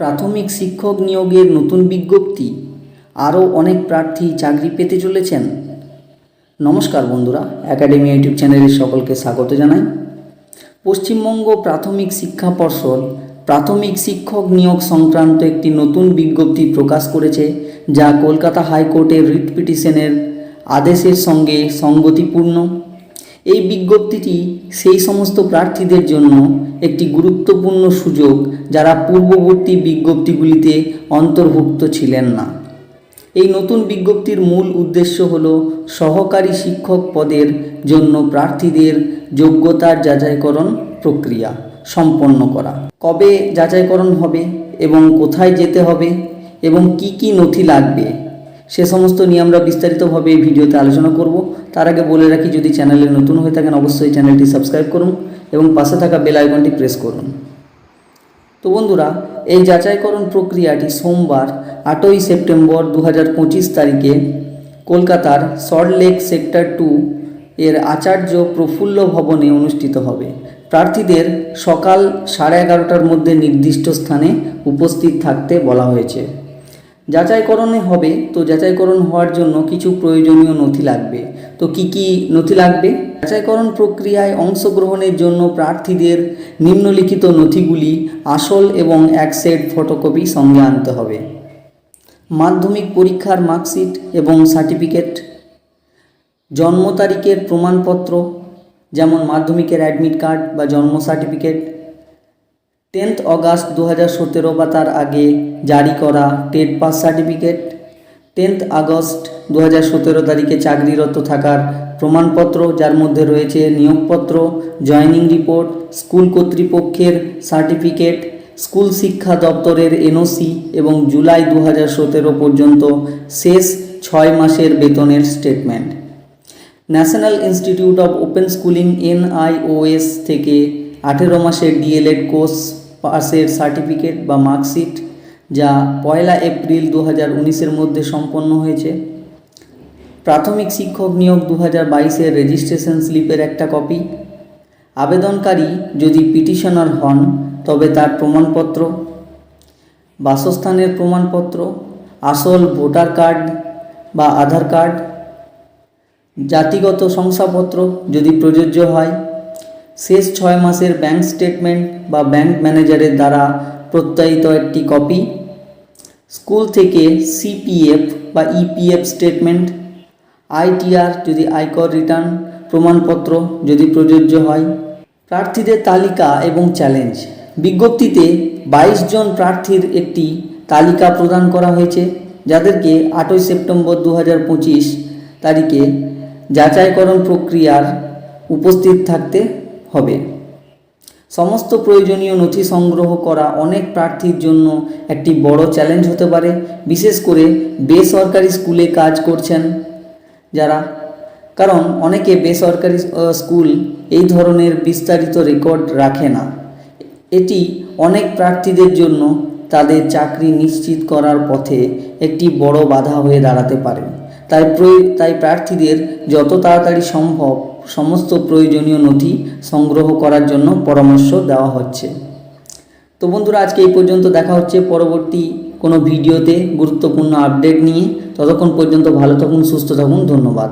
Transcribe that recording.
প্রাথমিক শিক্ষক নিয়োগের নতুন বিজ্ঞপ্তি। আরও অনেক প্রার্থী চাকরি পেতে চলেছেন। নমস্কার বন্ধুরা একাডেমি ইউটিউব চ্যানেলে সকলকে স্বাগত জানাই। পশ্চিমবঙ্গ প্রাথমিক শিক্ষা পর্ষদ প্রাথমিক শিক্ষক নিয়োগ সংক্রান্ত একটি নতুন বিজ্ঞপ্তি প্রকাশ করেছে, যা কলকাতা হাইকোর্টের রিট পিটিশনের আদেশের সঙ্গে সঙ্গতিপূর্ণ। এই বিজ্ঞপ্তিটি সেই সমস্ত প্রার্থীদের জন্য একটি গুরুত্বপূর্ণ সুযোগ যারা পূর্ববর্তী বিজ্ঞপ্তিগুলিতে অন্তর্ভুক্ত ছিলেন না। এই নতুন বিজ্ঞপ্তির মূল উদ্দেশ্য হল সহকারী শিক্ষক পদের জন্য প্রার্থীদের যোগ্যতার যাচাইকরণ প্রক্রিয়া সম্পন্ন করা। কবে যাচাইকরণ হবে এবং কোথায় যেতে হবে এবং কি কি নথি লাগবে সে সমস্ত নিয়ে আমরা বিস্তারিতভাবে এই ভিডিওতে আলোচনা করব। তার আগে বলে রাখি, যদি চ্যানেলে নতুন হয়ে থাকেন, অবশ্যই চ্যানেলটি সাবস্ক্রাইব করুন এবং পাশে থাকা বেল আইকনটি প্রেস করুন। তো বন্ধুরা, এই যাচাইকরণ প্রক্রিয়াটি সোমবার, আটই সেপ্টেম্বর দু হাজার পঁচিশ তারিখে কলকাতার সল্টলেক সেক্টর টু এর আচার্য প্রফুল্ল ভবনে অনুষ্ঠিত হবে। প্রার্থীদের সকাল সাড়ে এগারোটার মধ্যে নির্দিষ্ট স্থানে উপস্থিত থাকতে বলা হয়েছে। যাচাইকরণে হবে, তো যাচাইকরণ হওয়ার জন্য কিছু প্রয়োজনীয় নথি লাগবে। তো কি কি নথি লাগবে? যাচাইকরণ প্রক্রিয়ায় অংশগ্রহণের জন্য প্রার্থীদের নিম্নলিখিত নথিগুলি আসল এবং এক সেট ফটোকপি সঙ্গে আনতে হবে। মাধ্যমিক পরীক্ষার মার্কশিট এবং সার্টিফিকেট। জন্ম তারিখের প্রমাণপত্র, যেমন মাধ্যমিকের অ্যাডমিট কার্ড বা জন্ম সার্টিফিকেট। টেন্থ অগাস্ট দু হাজার সতেরো বা তার আগে জারি করা TET pass certificate. Tenth August দু হাজার সতেরো তারিখে চাকরিরত থাকার প্রমাণপত্র, যার মধ্যে রয়েছে নিয়োগপত্র, জয়নিং রিপোর্ট, স্কুল কর্তৃপক্ষের সার্টিফিকেট, স্কুল শিক্ষা দপ্তরের এনওসি এবং জুলাই দু হাজার সতেরো পর্যন্ত শেষ ছয় মাসের বেতনের statement. National institute of open schooling, NIOS, থেকে আঠেরো মাসের ডিএলএড কোর্স পাসের সার্টিফিকেট বা মার্কশিট, যা পয়লা এপ্রিল দু হাজার উনিশের মধ্যে সম্পন্ন হয়েছে। প্রাথমিক শিক্ষক নিয়োগ দু হাজার বাইশের রেজিস্ট্রেশন স্লিপের একটা কপি আবেদনকারী যদি পিটিশনার হন, তবে তার প্রমাণপত্র। বাসস্থানের প্রমাণপত্র, আসল ভোটার কার্ড বা আধার কার্ড। জাতিগত শংসাপত্র যদি প্রযোজ্য হয় শেষ ছয় মাসের ব্যাংক স্টেটমেন্ট বা ব্যাংক ম্যানেজারের দ্বারা প্রত্যায়িত একটি কপি। স্কুল থেকে সিপিএফ বা ইপিএফ স্টেটমেন্ট। আইটিআর যদি আয়কর রিটার্ন, প্রমাণপত্র যদি প্রযোজ্য হয়। প্রার্থীদের তালিকা এবং চ্যালেঞ্জ। বিজ্ঞপ্তিতে বাইশ জন প্রার্থীর একটি তালিকা প্রদান করা হয়েছে, যাদেরকে আটই সেপ্টেম্বর দু হাজার পঁচিশ তারিখে যাচাইকরণ প্রক্রিয়ার উপস্থিত থাকতে হবে। সমস্ত প্রয়োজনীয় নথি সংগ্রহ করা অনেক প্রার্থীর জন্য একটি বড় চ্যালেঞ্জ হতে পারে। বিশেষ করে বেসরকারি স্কুলে কাজ করছেন যারা। কারণ অনেকে বেসরকারি স্কুল এই ধরনের বিস্তারিত রেকর্ড রাখে না। এটি অনেক প্রার্থীদের জন্য তাদের চাকরি নিশ্চিত করার পথে একটি বড় বাধা হয়ে দাঁড়াতে পারে। তাই তাই প্রার্থীদের যত তাড়াতাড়ি সম্ভব সমস্ত প্রয়োজনীয় নথি সংগ্রহ করার জন্য পরামর্শ দেওয়া হচ্ছে। তো বন্ধুরা, আজকে এই পর্যন্ত দেখা হচ্ছে পরবর্তী কোনো ভিডিওতে গুরুত্বপূর্ণ আপডেট নিয়ে। ততক্ষণ পর্যন্ত ভালো থাকুন, সুস্থ থাকুন, ধন্যবাদ।